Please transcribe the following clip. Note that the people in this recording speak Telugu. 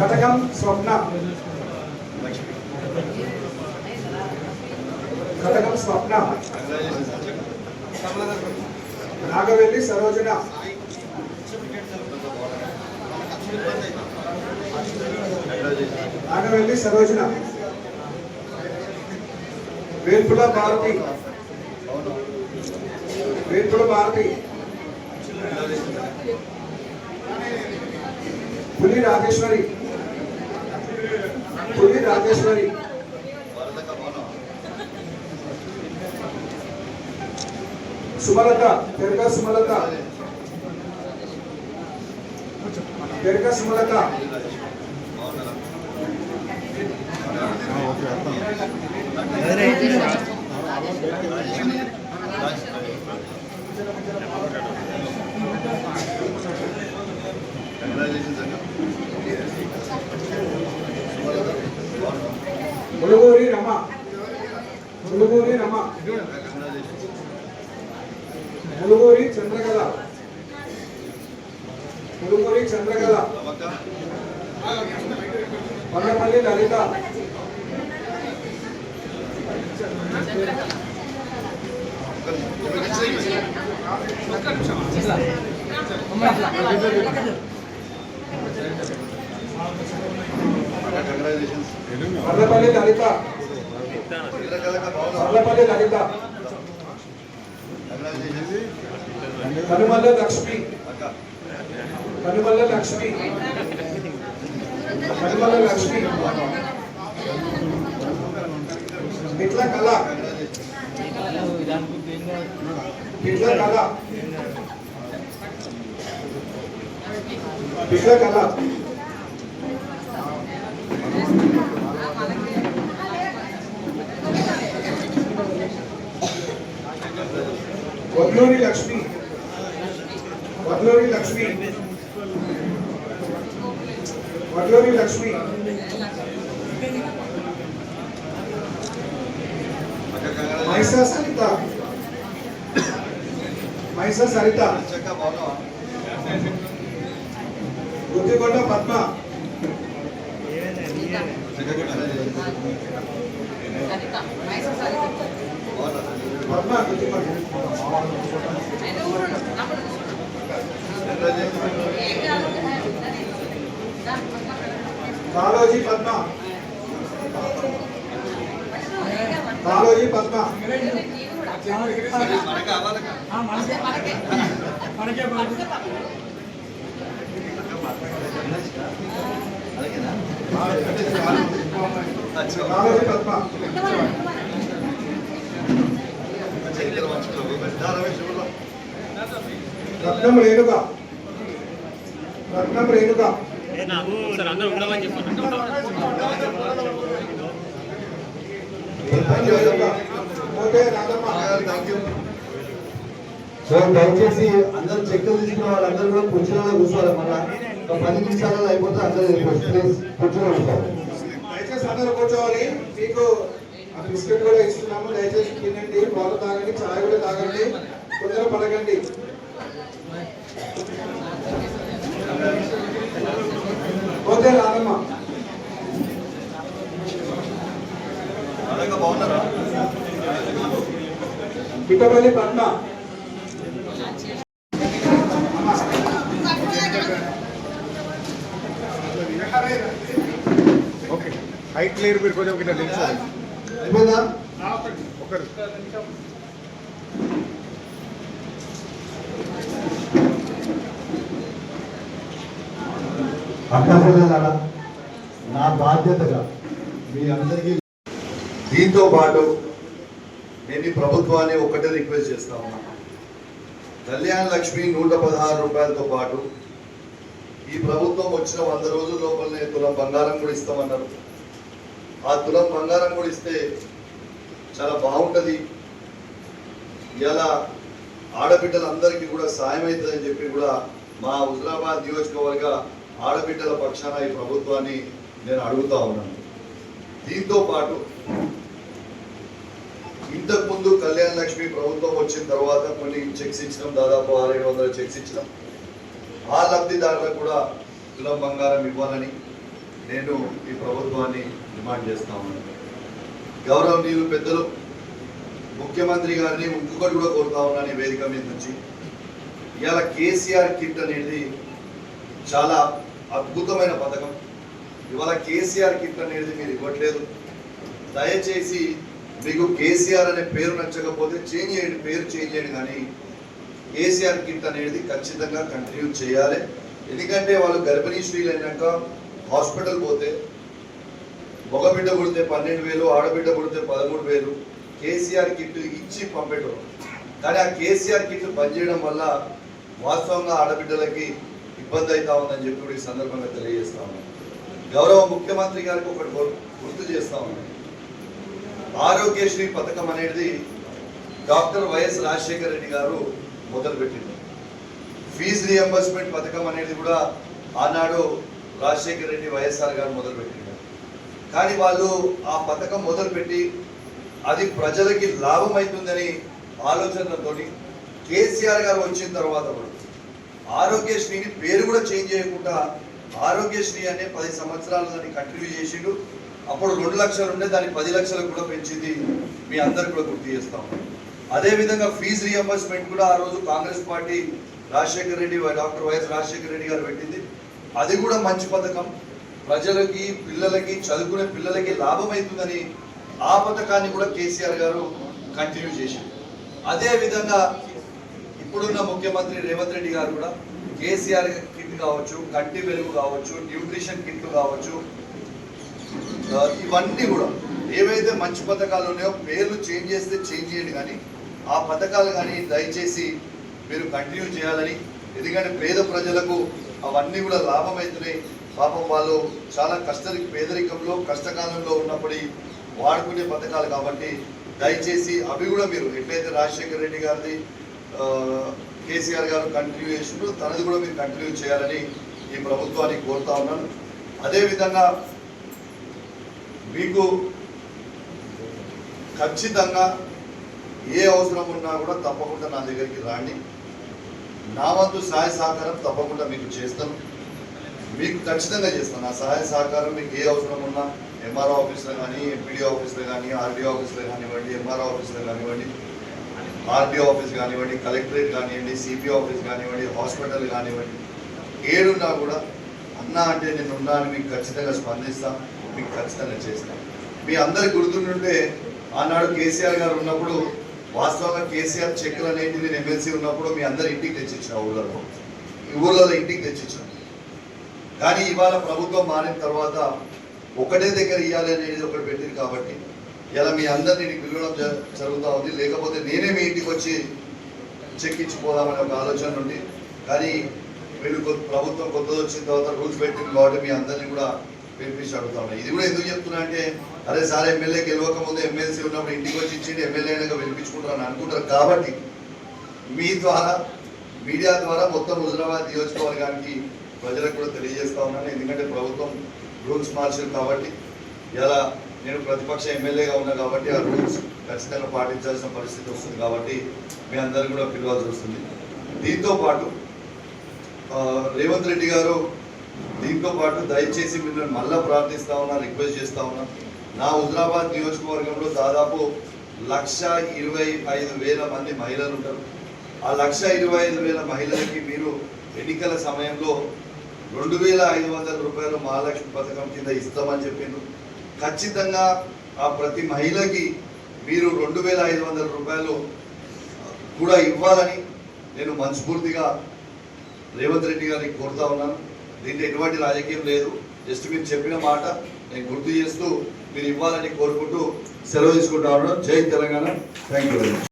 కటకం స్వప్న. కటకం స్వప్న. నాగవెల్లి సరోజన. నాగవెల్లి సరోజన. వేల్పుల భారతి. వేల్పుల భారతి. పులి రాజేశ్వరి. పులి రాజేశ్వరి. సుమలత తెరక సుమలత. తెరక సుమలత. ములుగూరి రమ. ములుగూరి రమ. ములుగూరి చంద్రకళ. ములుగూరి చంద్రకళ. వనపల్లి లలిత. వనపల్లి లలిత వనపల్లి లలిత కనుమల్ల లక్ష్మి కనుమల్ల లక్ష్మి కనుమల్ల లక్ష్మి ఇట్ల కళ. ఇట్ల కళ. ఇట్ల కళ. వడ్లూరి లక్ష్మి. వడ్లూరి లక్ష్మి. వడ్లూరి లక్ష్మి. మైసా సరిత. మైసా సరిత. గుత్తికొండ పద్మ. పద్మ గుత్తికొండ కాలోజీ పద్మ. కాలోజీ పద్మ. కాలోజీ పద్మ. రత్నం రేణుక. రత్నం రేణుక. అందరూ ఉండమని చెప్పండి రత్నం రేణుక పోతే రాధమ్మ సో దయచేసి అందరూ చెక్కులు తీసుకున్న వాళ్ళందరూ కూడా కుర్చీలలో కూర్చోవాలి. మళ్ళా ఒక పది నిమిషాలలో అయిపోతే అందరూ వెళ్ళిపోవచ్చు కూర్చోవాలి. దయచేసి అందరూ కూర్చోవాలి. మీకు ఆ బిస్కెట్ కూడా ఇస్తున్నాము. దయచేసి తినండి. పాలు తాగండి. చాయ్ కూడా తాగండి. కొందరు పడకండి పోతే రాదమ్మ పిట్టపల్లి పద్మ ఓకే. హైట్ లేరు మీరు కొంచెం ఇట్లా నిలిచారు అయిపోయిందా ఒకరు. అక్కర్లేదా నా బాధ్యతగా మీ అందరికీ దీంతో పాటు నేను ఈ ప్రభుత్వాన్ని ఒకటే రిక్వెస్ట్ చేస్తా ఉన్నా కళ్యాణ లక్ష్మి నూట పదహారు రూపాయలతో పాటు ఈ ప్రభుత్వం వచ్చిన వంద రోజుల లోపలనే తులం బంగారం కూడా ఇస్తామన్నారు. ఆ తులం బంగారం కూడా ఇస్తే చాలా బాగుంటుంది. ఇలా ఆడబిడ్డలందరికీ కూడా సాయం అవుతుందని చెప్పి కూడా మా హుజరాబాద్ నియోజకవర్గ ఆడబిడ్డల పక్షాన ఈ ప్రభుత్వాన్ని నేను అడుగుతా ఉన్నాను. దీంతో పాటు ఇంతకు ముందు కళ్యాణ లక్ష్మి ప్రభుత్వం వచ్చిన తర్వాత కొన్ని చెక్స్ ఇచ్చినాం దాదాపు ఆరేడు వందల చెక్స్ ఇచ్చినాం. ఆ లబ్ధిదారులకు కూడా తులం బంగారం ఇవ్వాలని నేను ఈ ప్రభుత్వాన్ని డిమాండ్ చేస్తామని గౌరవనీయులు పెద్దలు ముఖ్యమంత్రి గారిని ఇంకొకటి కూడా కోరుతా ఉన్నాను ఈ వేదిక మీద నుంచి. ఇవాళ కేసీఆర్ కిట్ అనేది చాలా అద్భుతమైన పథకం. ఇవాళ కేసీఆర్ కిట్ అనేది మీరు ఇవ్వట్లేదు. దయచేసి మీకు కేసీఆర్ అనే పేరు నచ్చకపోతే చేంజ్ చేయండి పేరు చేంజ్ చేయండి కానీ కేసీఆర్ కిట్ అనేది ఖచ్చితంగా కంటిన్యూ చేయాలి. ఎందుకంటే వాళ్ళు గర్భిణీ స్త్రీలు అయినాక హాస్పిటల్ పోతే మగబిడ్డ పుడితే పన్నెండు వేలు ఆడబిడ్డ పుడితే పదమూడు వేలు కేసీఆర్ కిట్ ఇచ్చి పంపేటోరు కానీ ఆ కేసీఆర్ కిట్ పనిచేయడం వల్ల వాస్తవంగా ఆడబిడ్డలకి ఇబ్బంది అవుతా ఉందని చెప్పి ఈ సందర్భంగా తెలియజేస్తా ఉన్నాను గౌరవ ముఖ్యమంత్రి గారికి ఒకటి గుర్తు చేస్తా ఉన్నాను ఆరోగ్యశ్రీ పథకం అనేది డాక్టర్ వైఎస్ రాజశేఖర రెడ్డి గారు మొదలుపెట్టింది. ఫీజు రియంబర్స్మెంట్ పథకం అనేది కూడా ఆనాడు రాజశేఖర రెడ్డి వైఎస్ఆర్ గారు మొదలుపెట్టింది. కానీ వాళ్ళు ఆ పథకం మొదలుపెట్టి అది ప్రజలకి లాభం అవుతుందని ఆలోచనతో కేసీఆర్ గారు వచ్చిన తర్వాత కూడా ఆరోగ్యశ్రీని పేరు కూడా చేంజ్ చేయకుండా ఆరోగ్యశ్రీ అనే పది సంవత్సరాలు దాన్ని కంటిన్యూ చేసిండు. అప్పుడు రెండు లక్షలు ఉండే దాన్ని పది లక్షలకు కూడా పెంచింది మీ అందరికి కూడా గుర్తు చేస్తాం. అదేవిధంగా ఫీజు రియంబర్స్మెంట్ కూడా ఆ రోజు Congress party Rajasekhara Reddy doctor YS Rajasekhara Reddy garu పెట్టింది. అది కూడా మంచి పథకం. ప్రజలకి పిల్లలకి చదువుకునే పిల్లలకి లాభం అవుతుందని ఆ పథకాన్ని కూడా కేసీఆర్ గారు కంటిన్యూ చేశారు. అదేవిధంగా ఇప్పుడున్న ముఖ్యమంత్రి రేవంత్ రెడ్డి గారు కూడా కేసీఆర్ కిట్ కావచ్చు కంటి వెలుగు కావచ్చు న్యూట్రిషన్ కిట్లు కావచ్చు ఇవన్నీ కూడా ఏవైతే మంచి పథకాలు ఉన్నాయో పేర్లు చేంజ్ చేస్తే చేంజ్ చేయండి కానీ ఆ పథకాలు కానీ దయచేసి మీరు కంటిన్యూ చేయాలని ఎందుకంటే పేద ప్రజలకు అవన్నీ కూడా లాభం అవుతున్నాయి పాపం వాళ్ళు చాలా కష్ట పేదరికంలో కష్టకాలంలో ఉన్నప్పుడు వాడుకునే పథకాలు కాబట్టి దయచేసి అవి కూడా మీరు ఎట్లయితే రాజశేఖర రెడ్డి గారిది కేసీఆర్ గారు కంటిన్యూ చేసిండ్రు తనది కూడా మీరు కంటిన్యూ చేయాలని ఈ ప్రభుత్వానికి కోరుతా ఉన్నాను. అదేవిధంగా మీకు ఖచ్చితంగా ఏ అవసరం ఉన్నా కూడా తప్పకుండా నా దగ్గరికి రాండి. నా వంతు సహాయ సహకారం తప్పకుండా మీకు చేస్తాను. మీకు ఖచ్చితంగా చేస్తాను. నా సహాయ సహకారం మీకు ఏ అవసరం ఉన్నా ఎంఆర్ఓ ఆఫీస్లో కానీ ఎంపీడీ ఆఫీస్లో కానీ ఆర్డీఓ ఆఫీస్లో కానివ్వండి ఎంఆర్ఓ ఆఫీస్లో కానివ్వండి ఆర్డీఓ ఆఫీస్ కానివ్వండి కలెక్టరేట్ కానివ్వండి సిపి ఆఫీస్ కానివ్వండి హాస్పిటల్ కానివ్వండి ఏడున్నా కూడా అన్నా అంటే నేను ఉన్నా అని మీకు ఖచ్చితంగా స్పందిస్తాను మీకు ఖచ్చితంగా చేస్తాం. మీ అందరికి గుర్తుంటుంటే ఆనాడు కేసీఆర్ గారు ఉన్నప్పుడు వాస్తవంగా కేసీఆర్ చెక్కులు అనేవి నేను ఎమ్మెల్సీ ఉన్నప్పుడు మీ అందరి ఇంటికి తెచ్చిచ్చిన ఊళ్ళలో. ఊళ్ళలో ఇంటికి తెచ్చిచ్చిన కానీ ఇవాళ ప్రభుత్వం మారిన తర్వాత ఒకటే దగ్గర ఇవ్వాలి అనేది ఒకటి పెట్టింది కాబట్టి ఇలా మీ అందరినీ పిలవడం జ- జరుగుతూ ఉంది. లేకపోతే నేనే మీ ఇంటికి వచ్చి చెక్ ఒక ఆలోచన ఉంది కానీ వీళ్ళు ప్రభుత్వం కొత్తది వచ్చిన తర్వాత రూల్స్ పెట్టింది కాబట్టి మీ అందరినీ కూడా పిలిపించి అడుగుతా ఇది కూడా ఎందుకు చెప్తున్నా అంటే అరే సార్ ఎమ్మెల్యే గెలవక ముందు ఎమ్మెల్సీ ఉన్నప్పుడు ఇంటికి వచ్చి ఇచ్చిండి ఎమ్మెల్యే అయినాక పిలిపించుకుంటారని అనుకుంటారు. కాబట్టి మీ ద్వారా మీడియా ద్వారా మొత్తం హుజరాబాద్ నియోజకవర్గానికి ప్రజలకు కూడా తెలియజేస్తా ఉన్నాను. ఎందుకంటే ప్రభుత్వం రూల్స్ మార్చారు కాబట్టి ఇలా నేను ప్రతిపక్ష ఎమ్మెల్యేగా ఉన్నా కాబట్టి ఆ రూల్స్ ఖచ్చితంగా పాటించాల్సిన పరిస్థితి వస్తుంది కాబట్టి మీ అందరికీ కూడా పిలవాల్సి వస్తుంది. దీంతో పాటు రేవంత్ రెడ్డి గారు దీంతో పాటు దయచేసి మిమ్మల్ని మళ్ళా ప్రార్థిస్తా ఉన్నా రిక్వెస్ట్ చేస్తా ఉన్నా. నా హుజరాబాద్ నియోజకవర్గంలో దాదాపు లక్ష ఇరవై ఐదు వేల మంది మహిళలు ఉంటారు. ఆ లక్ష ఇరవై ఐదు వేల మహిళలకి మీరు ఎన్నికల సమయంలో రెండు వేల ఐదు వందల రూపాయలు మహాలక్ష్మి పథకం కింద ఇస్తామని చెప్పిండ్రు. ఖచ్చితంగా ఆ ప్రతి మహిళకి మీరు రెండు వేల ఐదు వందల రూపాయలు కూడా ఇవ్వాలని నేను మనస్ఫూర్తిగా రేవంత్ రెడ్డి గారిని కోరుతా ఉన్నాను. దీంట్లో ఎటువంటి రాజకీయం లేదు. జస్ట్ మీరు చెప్పిన మాట నేను గుర్తు చేస్తూ మీరు ఇవ్వాలని కోరుకుంటూ సెలవు తీసుకుంటా ఉన్నాను. జై Telangana. Thank you very much